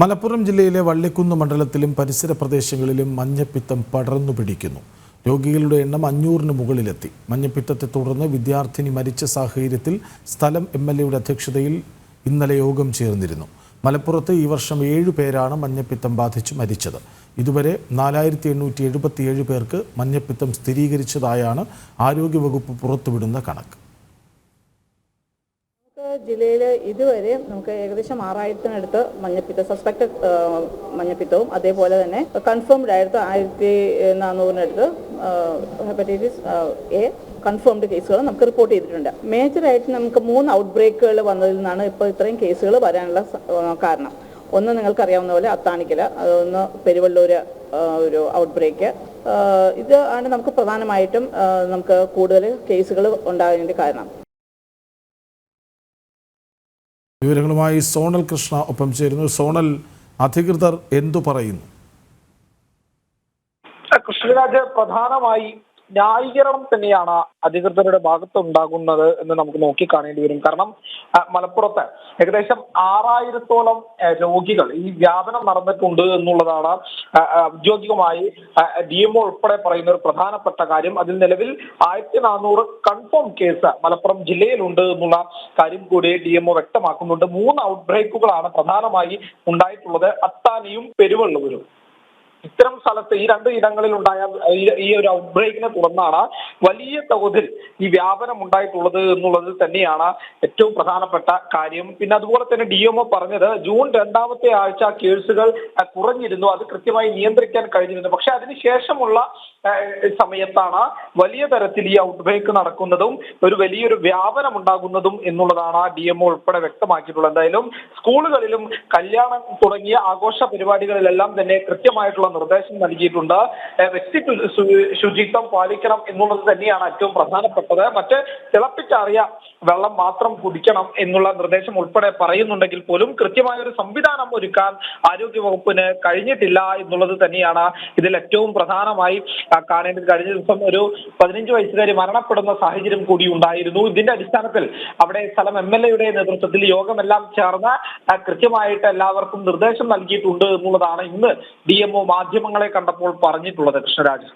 മലപ്പുറം ജില്ലയിലെ വള്ളിക്കുന്ന് മണ്ഡലത്തിലും പരിസര പ്രദേശങ്ങളിലും മഞ്ഞപ്പിത്തം പടർന്നു പിടിക്കുന്നു. രോഗികളുടെ എണ്ണം അഞ്ഞൂറിന് മുകളിലെത്തി. മഞ്ഞപ്പിത്തത്തെ തുടർന്ന് വിദ്യാർത്ഥിനി മരിച്ച സാഹചര്യത്തിൽ സ്ഥലം എം എൽ എയുടെ അധ്യക്ഷതയിൽ ഇന്നലെ യോഗം ചേർന്നിരുന്നു. മലപ്പുറത്ത് ഈ വർഷം ഏഴു പേരാണ് മഞ്ഞപ്പിത്തം ബാധിച്ച് മരിച്ചത്. ഇതുവരെ നാലായിരത്തി എണ്ണൂറ്റി എഴുപത്തിയേഴ് പേർക്ക് മഞ്ഞപ്പിത്തം സ്ഥിരീകരിച്ചതായാണ് ആരോഗ്യവകുപ്പ് പുറത്തുവിടുന്ന കണക്ക്. ജില്ലയിൽ ഇതുവരെ നമുക്ക് ഏകദേശം ആറായിരത്തിനടുത്ത് മഞ്ഞപ്പിത്ത സസ്പെക്ട് മഞ്ഞപ്പിത്തവും അതേപോലെ തന്നെ കൺഫേംഡ് ആയിരത്തി ആയിരത്തി നാനൂറിനടുത്ത് ഹെപ്പറ്റൈറ്റിസ് എ കൺഫേംഡ് കേസുകൾ നമുക്ക് റിപ്പോർട്ട് ചെയ്തിട്ടുണ്ട്. മേജറായിട്ട് നമുക്ക് മൂന്ന് ഔട്ട് ബ്രേക്കുകൾ വന്നതിൽ നിന്നാണ് ഇപ്പോൾ ഇത്രയും കേസുകൾ വരാനുള്ള കാരണം. ഒന്ന് നിങ്ങൾക്കറിയാവുന്ന പോലെ അത്താണിക്കൽ അതൊന്ന് പെരുവള്ളൂര് ഒരു ഔട്ട് ബ്രേക്ക് ഇത് ആണ് നമുക്ക് പ്രധാനമായിട്ടും നമുക്ക് കൂടുതൽ കേസുകൾ ഉണ്ടാകുന്നതിന്റെ കാരണം. വിവരങ്ങളുമായി സോണൽ കൃഷ്ണ ഒപ്പം ചേരുന്നു. സോണൽ അധികൃതർ എന്തു പറയുന്നു? കൃഷ്ണരാജ് പ്രധാനമായി ന്യായീകരണം തന്നെയാണ് അധികൃതരുടെ ഭാഗത്ത് ഉണ്ടാകുന്നത് എന്ന് നമുക്ക് നോക്കി കാണേണ്ടി വരും. കാരണം മലപ്പുറത്ത് ഏകദേശം ആറായിരത്തോളം രോഗികൾ ഈ വ്യാപനം നടന്നിട്ടുണ്ട് എന്നുള്ളതാണ് ഔദ്യോഗികമായി ഡി എംഒ ഉൾപ്പെടെ പറയുന്ന ഒരു പ്രധാനപ്പെട്ട കാര്യം. അതിൽ നിലവിൽ ആയിരത്തി നാനൂറ് കൺഫേം കേസ് മലപ്പുറം ജില്ലയിലുണ്ട് എന്നുള്ള കാര്യം കൂടി ഡി എംഒ വ്യക്തമാക്കുന്നുണ്ട്. മൂന്ന് ഔട്ട്ബ്രേക്കുകളാണ് പ്രധാനമായി ഉണ്ടായിട്ടുള്ളത്. അത്താനിയും പെരുവള്ളൂരും. ഇത്തരം സ്ഥലത്ത് ഈ രണ്ട് ഇടങ്ങളിൽ ഉണ്ടായ ഈ- ഒരു ഔട്ട്ബ്രേക്കിനെ തുടർന്നാണ് വലിയ തോതിൽ ഈ വ്യാപനം ഉണ്ടായിട്ടുള്ളത് എന്നുള്ളത് തന്നെയാണ് ഏറ്റവും പ്രധാനപ്പെട്ട കാര്യം. പിന്നെ അതുപോലെ തന്നെ ഡി എംഒ പറഞ്ഞത് ജൂൺ രണ്ടാമത്തെ ആഴ്ച കേസുകൾ കുറഞ്ഞിരുന്നു. അത് കൃത്യമായി നിയന്ത്രിക്കാൻ കഴിഞ്ഞിരുന്നു. പക്ഷെ അതിനുശേഷമുള്ള സമയത്താണ് വലിയ തരത്തിൽ ഈ ഔട്ട് ബ്രേക്ക് നടക്കുന്നതും ഒരു വലിയൊരു വ്യാപനം ഉണ്ടാകുന്നതും എന്നുള്ളതാണ് ഡി എംഒ ഉൾപ്പെടെ വ്യക്തമാക്കിയിട്ടുള്ളത്. എന്തായാലും സ്കൂളുകളിലും കല്യാണം തുടങ്ങിയ ആഘോഷ പരിപാടികളിലെല്ലാം തന്നെ കൃത്യമായിട്ടുള്ള നിർദ്ദേശം നൽകിയിട്ടുണ്ട്. വ്യക്തി ശുചിത്വം പാലിക്കണം എന്നുള്ളത് തന്നെയാണ് ഏറ്റവും പ്രധാനപ്പെട്ടത്. മറ്റ് തിളപ്പിച്ചാറിയ വെള്ളം മാത്രം കുടിക്കണം എന്നുള്ള നിർദ്ദേശം ഉൾപ്പെടെ പറയുന്നുണ്ടെങ്കിൽ പോലും കൃത്യമായ ഒരു സംവിധാനം ഒരുക്കാൻ ആരോഗ്യ വകുപ്പിന് കഴിഞ്ഞിട്ടില്ല എന്നുള്ളത് തന്നെയാണ് ഇതിൽ ഏറ്റവും പ്രധാനമായി കാണേണ്ടത്. കഴിഞ്ഞ ദിവസം ഒരു പതിനഞ്ച് വയസ്സുകാരി മരണപ്പെടുന്ന സാഹചര്യം കൂടി ഉണ്ടായിരുന്നു. ഇതിന്റെ അടിസ്ഥാനത്തിൽ അവിടെ സ്ഥലം എം എൽ എയുടെ നേതൃത്വത്തിൽ യോഗമെല്ലാം ചേർന്ന് കൃത്യമായിട്ട് എല്ലാവർക്കും നിർദ്ദേശം നൽകിയിട്ടുണ്ട് എന്നുള്ളതാണ് ഇന്ന് ഡി എംഒ മാധ്യമങ്ങളെ കണ്ടപ്പോൾ പറഞ്ഞിട്ടുള്ളത് കൃഷ്ണരാജ്